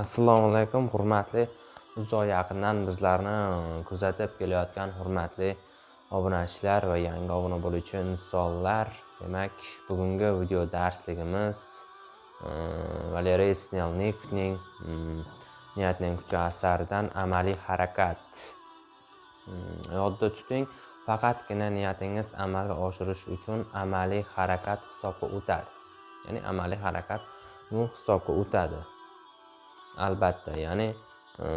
assalomu alaykum hurmatli uzoq yaqindan bizlarni kuzatib kelayotgan hurmatli obunachilar va yangi obuna bo'luvchi insonlar demak bugungi video darsligimiz e, valeriy snelnikovning niyatning kuchi asaridan amaliy harakat. Yodda tuting faqatgina niyatingiz amalga oshirish uchun amaliy harakat hisobga o'tadi. Ya'ni amaliy harakat bu hisobga o'tadi. Albatta ya'ni e,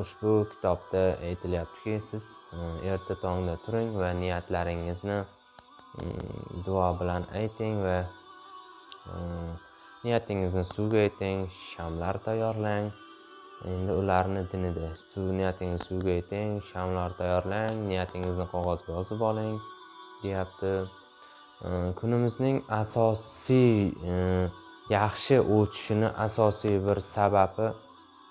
ushbu kitobda aytilyaptiki siz e, erta tongda turing va niyatlaringizni e, duo bilan ayting va niyatingizni suvga ayting shamlar tayyorlang. Endi ularni dinida suv niyatingizni suvga ayting shamlar tayyorlang niyatingizni qog'ozga yozib oling deyapti. Kunimizning asosiy yaxshi o'tishini asosiy bir sababi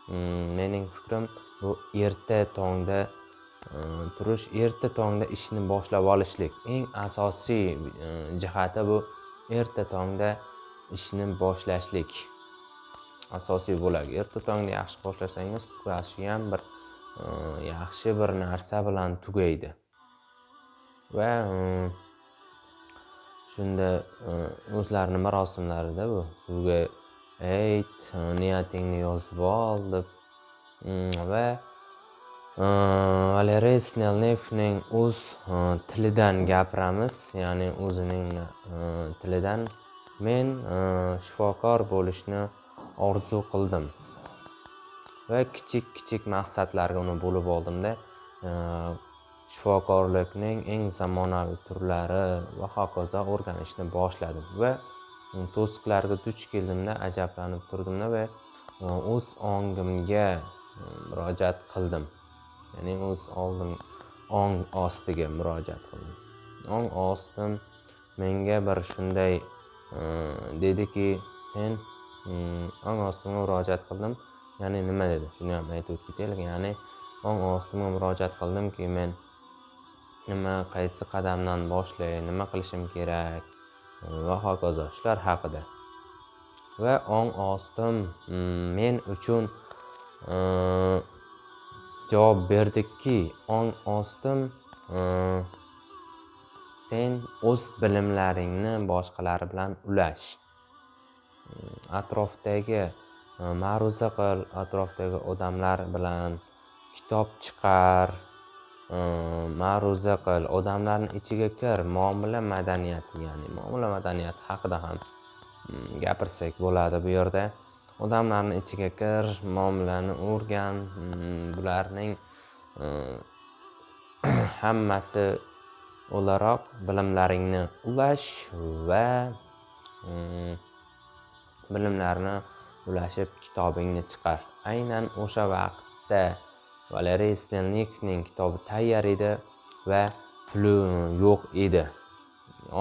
mening fikrim bu erta tongda э, turish erta tongda ishni boshlab olishlik. Eng asosiy э, jihati bu erta tongda ishni boshlashlik. Asosiy bo'ladi. Erta tongda yaxshi boshlasangiz tugashi ham bir э, yaxshi bir narsa bilan tugaydi. Va shunda o'zlarini marosimlarida bu suvga ayt niyatingni yozib ol deb. Mm, va e, valeriy snelnikovning o'z e, tilidan gapiramiz. Ya'ni o'zining e, tilidan men shifokor bo'lishni orzu qildim. Va kichik kichik maqsadlarga uni bo'lib oldimda shifokorlikning eng zamonaviy turlari va hokazo o'rganishni boshladim. Va to'siqlarga duch keldimda ajablanib turdimda va e, o'z ongimga e, murojaat qildim. Ya'ni o'z oldim ong ostiga murojaat qildim. Ong ostim menga bir shunday e, dediki sen ong ostimga murojaat qildim. Ya'ni nima dedi? Shuni ham aytib o'tib ketaylik ya'ni ong ostimga murojaat qildimki men nima qaysi qadamdan boshlay nima qilishim kerak? Va hokazo shular haqida. Va ong ostim mm, men uchun mm, javob berdikki ong ostim mm, sen o'z bilimlaringni boshqalar bilan ulash. Atrofdagi ma'ruza qil atrofdagi odamlar bilan kitob chiqar. Ma'ruza qil. Odamlarni ichiga kir. Muomala madaniyati ya'ni muomala madaniyati haqida ham mm, gapirsak bo'ladi bu yerda. Odamlarni ichiga kir muomalani o'rgan mm, bularning hammasi o'laroq bilimlaringni ulash va mm, bilimlarni ulashib kitobingni chiqar. Aynan o'sha vaqtda valeriy stenlikning kitobi tayyor edi va puli yo'q edi.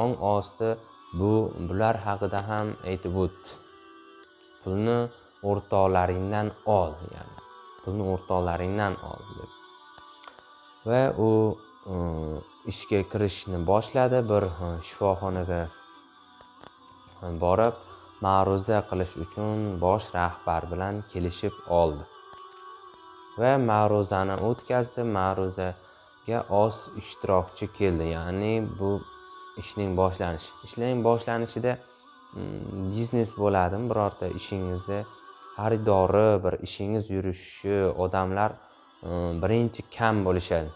Ong osti bu bular haqida ham aytib o'tdi pulni o'rtoqlaringdan ol ya'ni pulni o'rtoqlaringdan ol deb. Va u e, ishga kirishni boshladi bir e, shifoxonaga borib ma'ruza qilish uchun bosh rahbar bilan kelishib oldi. Va ma'ruzani o'tkazdi. Ma'ruzaga oz ishtirokchi keldi. Ya'ni bu ishning boshlanishi. Ishning boshlanishida mm, biznes bo'ladimi? Birorta ishingizda xaridori bir ishingiz yurishi odamlar mm, birinchi kam bo'lishadi.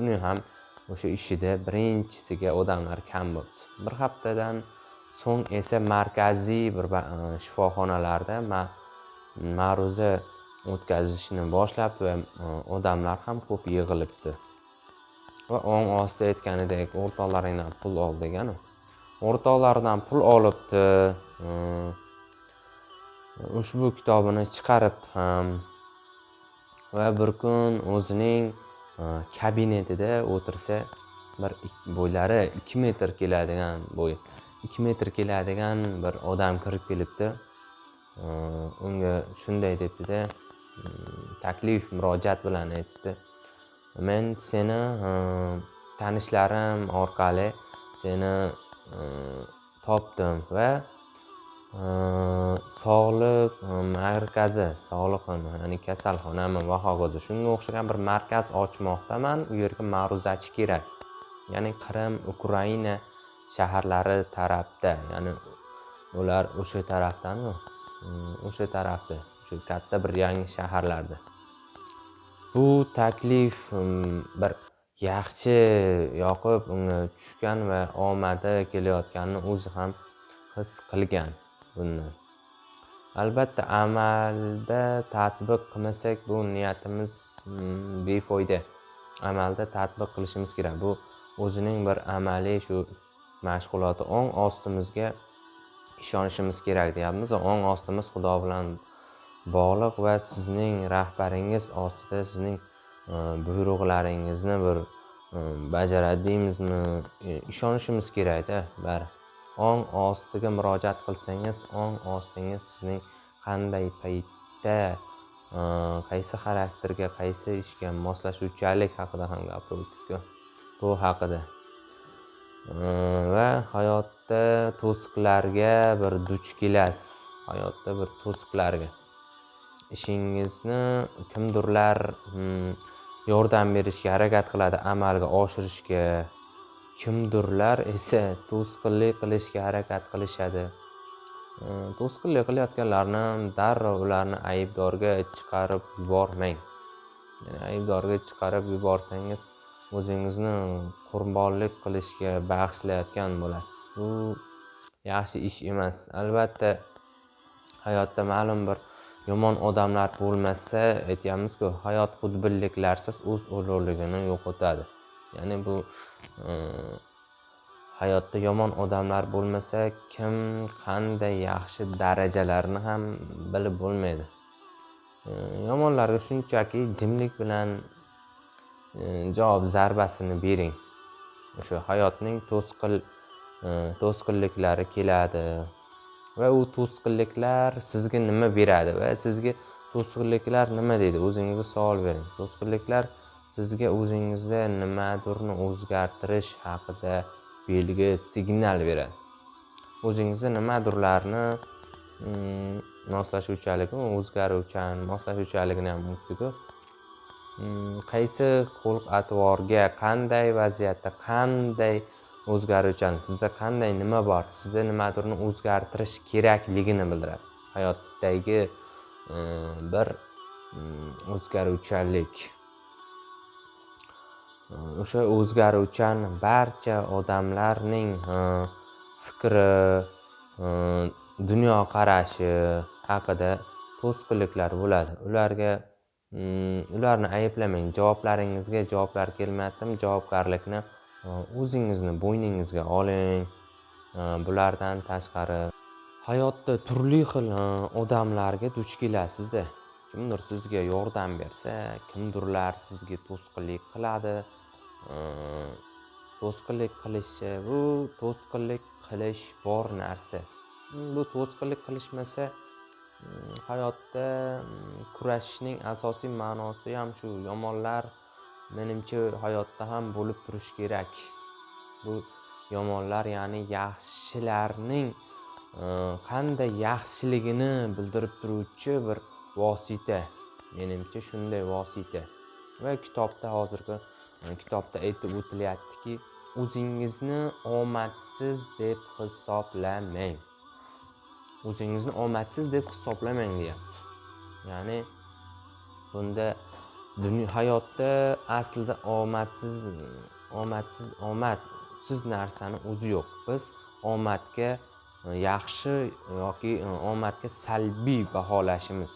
Uni ham o'sha ishida birinchisiga odamlar kam bo'libdi. Bir haftadan so'ng esa markaziy bir mm, shifoxonalarda ma'ruza o'tkazishni boshlabdi va e, odamlar ham ko'p yig'ilibdi. Va o'ng ostida aytganidek o'rtoqlaringdan pul ol degani o'rtoqlaridan pul olibdi e, ushbu kitobini chiqaribdi ham va bir kun o'zining e, kabinetida o'tirsa bir bo'ylari ikki metr keladigan bo'y ikki metr keladigan bir odam kirib kelibdi. Unga shunday debdida Э, taklif murojaat bilan aytibdi men seni e, tanishlarim orqali seni e, topdim va e, sog'liq markazi sog'liqmi ya'ni kasalxonami va hokazo. Shunga o'xshagan bir markaz ochmoqdaman u yerga ma'ruzachi kerak. Ya'ni qrim ukraina shaharlari tarafda ya'ni ular o'sha tarafdami? O'sha tarafda. O'sha katta bir yangi shaharlarda. Bu taklif um, bir yaxshi yoqib unga tushgan va omadi kelayotganini o'zi ham his qilgan buni albatta amalda tatbiq qilmasak bu niyatimiz um, befoyda. Amalda tatbiq qilishimiz kerak. Bu o'zining bir amaliy shu mashg'uloti. Ong ostimizga ishonishimiz kerak deyapmiz. Ong ostimiz xudo bilan bog'liq va sizning rahbaringiz ostida sizning e, buyruqlaringizni bir e, bajaradi deymizmi e, ishonishimiz kerakda bari. Ong ostiga murojaat qilsangiz ong ostingiz sizning qanday paytda qaysi xarakterga qaysi ishga moslashuvchanlik haqida ham gapirdik bu haqida. Va hayotda to'siqlarga bir duch kelasiz. Hayotda bir to'siqlarga. Ishingizni kimdirlar hmm, yordam berishga harakat qiladi amalga oshirishga kimdirlar esa to'sqinlik qilishga harakat qilishadi. Hmm, to'sqinlik qilayotganlarni darrov ularni aybdorga chiqarib yubormang. Ya'ni aybdorga chiqarib yuborsangiz o'zingizni qurbonlik qilishga bag'ishlayotgan bo'lasiz. Bu yaxshi ish emas. Albatta hayotda ma'lum bir yomon odamlar bo'lmasa aytyapmizku hayot xudbinliklarsiz o'z ulug'ligini yo'qotadi. Ya'ni bu e, hayotda yomon odamlar bo'lmasa kim qanday yaxshi darajalarni ham bilib bo'lmaydi. E, yomonlarga shunchaki jimlik bilan e, javob zarbasini bering. O'sha hayotning to'sqin e, to'sqinliklari keladi va u to'sqinliklar sizga nima beradi? Va sizga to'sqinliklar nima deydi o'zingizga savol bering. To'sqinliklar sizga o'zingizda nimadirni o'zgartirish haqida belgi signal beradi. O'zingizda nimadirlarni mm, moslashuvchanligi o'zgaruvchan moslashuvchanligini ham unutdiku mm, qaysi xulq atvorga qanday vaziyatda qanday o'zgaruvchan. Sizda qanday nima bor? Sizda nimadirni o'zgartirish kerakligini bildiradi. Hayotdagi e, bir mm, o'zgaruvchanlik. E, o'sha o'zgaruvchan barcha odamlarning e, fikri dunyoqarashi haqida to'sqinliklar bo'ladi. Ularga mm, ularni ayblamang. Javoblaringizga javoblar kelmayaptimi javobgarlikni o'zingizni bo'yningizga oling. Bulardan tashqari hayotda turli xil odamlarga duch kelasizda. Kimdir sizga yordam bersa kimdirlar sizga to'sqinlik qiladi. To'sqinlik qilishi bu to'sqinlik qilish bor narsa. Bu to'sqinlik qilishmasa hayotda kurashishning asosiy ma'nosi ham shu. Yomonlar menimcha hayotda ham bo'lib turishi kerak. Bu yomonlar ya'ni yaxshilarning e, qanday yaxshiligini bildirib turuvchi bir vosita. Menimcha shunday vosita. Va kitobda hozirgi e, kitobda aytib o'tilyaptiki o'zingizni omadsiz deb hisoblamang. O'zingizni omadsiz deb hisoblamang deyapti. Ya'ni bunda dunyo hayotda aslida omadsiz omadsiz omadsiz narsani o'zi yo'q. Biz omadga e, yaxshi yoki e, omadga salbiy baholashimiz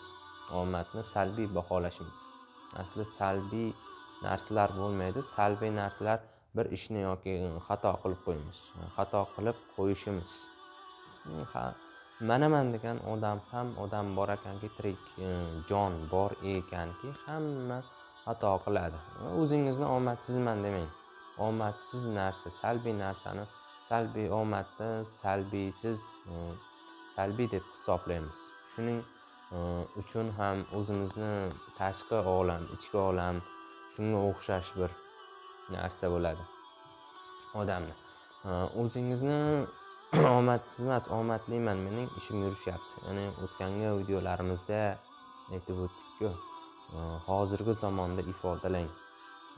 omadni salbiy baholashimiz. Asli salbiy narsalar bo'lmaydi. Salbiy narsalar bir ishni yoki e, xato qilib qo'yamiz xato qilib qo'yishimiz. Manaman degan odam ham odam bor ekanki tirik e, jon bor ekanki hamma xato qiladi. O'zingizni omadsizman demang. Omadsiz narsa salbiy narsani salbiy omadni salbiysiz e, salbiy deb hisoblaymiz. Shuning e, uchun ham o'zimizni tashqi olam ichki olam shunga o'xshash bir narsa bo'ladi odamni. O'zingizni omadsiz emas omadliman. Mening ishim yurishyapti. Ya'ni o'tgangi videolarimizda aytib o'tdikku e, hozirgi zamonda ifodalang.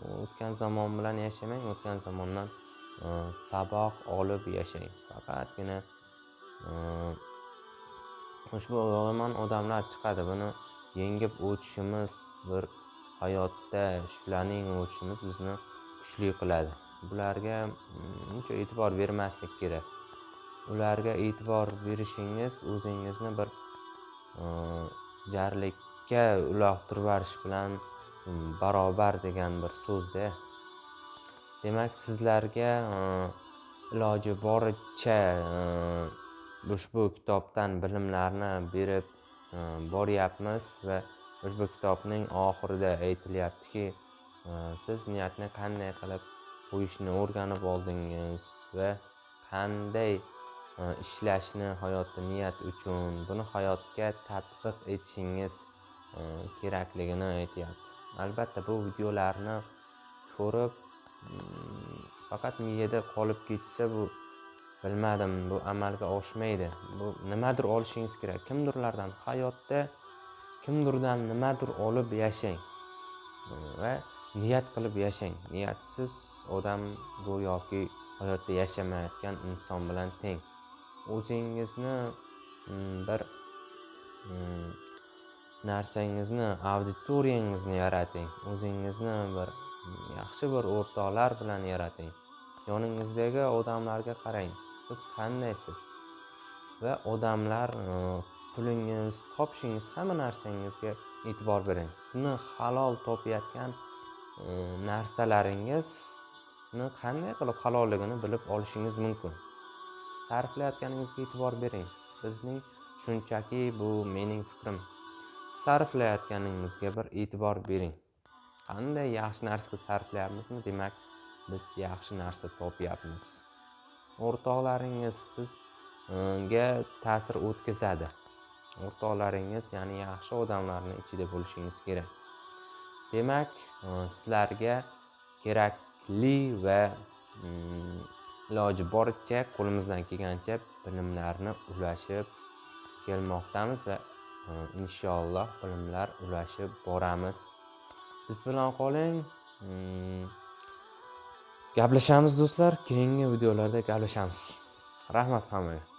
E, o'tgan zamon bilan yashamang o'tgan zamondan e, saboq olib yashang. Faqatgina ushbu yomon odamlar chiqadi. Buni yengib o'tishimiz bir hayotda shularning o'tishimiz bizni kuchli qiladi. Bularga mm, uncha e'tibor bermaslik kerak. Ularga e'tibor berishingiz o'zingizni bir e, jarlikka uloqtirib yuborish bilan barobar degan bir so'zda. Demak sizlarga e, iloji boricha e, ushbu kitobdan bilimlarni berib boryapmiz va ushbu kitobning oxirida aytilyaptiki siz niyatni qanday qilib qo'yishni o'rganib oldingiz va qanday ishlashni hayotda niyat uchun buni hayotga tatbiq etishingiz e, kerakligini aytyapti. Albatta bu videolarni ko'rib mm, faqat miyada qolib ketsa bu bilmadim bu amalga oshmaydi. Bu nimadir olishingiz kerak. Kimdirlardan hayotda kimdirdan nimadir olib yashang e, va niyat qilib yashang. Niyatsiz odam go'yoki hayotda yashamayotgan inson bilan teng. O'zingizni mm, bir mm, narsangizni auditoriyangizni yarating. O'zingizni bir mm, yaxshi bir o'rtoqlar bilan yarating. Yoningizdagi odamlarga qarang. Siz qandaysiz? Va odamlar e, pulingiz topishingiz hamma narsangizga e'tibor bering. Sizni halol topayotgan e, narsalaringizni qanday qilib halolligini bilib olishingiz mumkin. Sarflayotganingizga e'tibor bering. Bizning shunchaki bu mening fikrim. Sarflayotganingizga bir e'tibor bering. Qanday yaxshi narsaga sarflayapmizmi? Demak biz yaxshi narsa topyapmiz. O'rtoqlaringiz sizga ta'sir o'tkazadi. O'rtoqlaringiz ya'ni yaxshi odamlarni ichida bo'lishingiz kerak. Demak sizlarga kerakli va mm, iloji boricha qo'limizdan kelgancha bilimlarni ulashib kelmoqdamiz va e, inshaalloh bilimlar ulashib boramiz. Biz bilan qoling. Mm, gaplashamiz do'stlar. Keyingi videolarda gaplashamiz. Rahmat hammaga.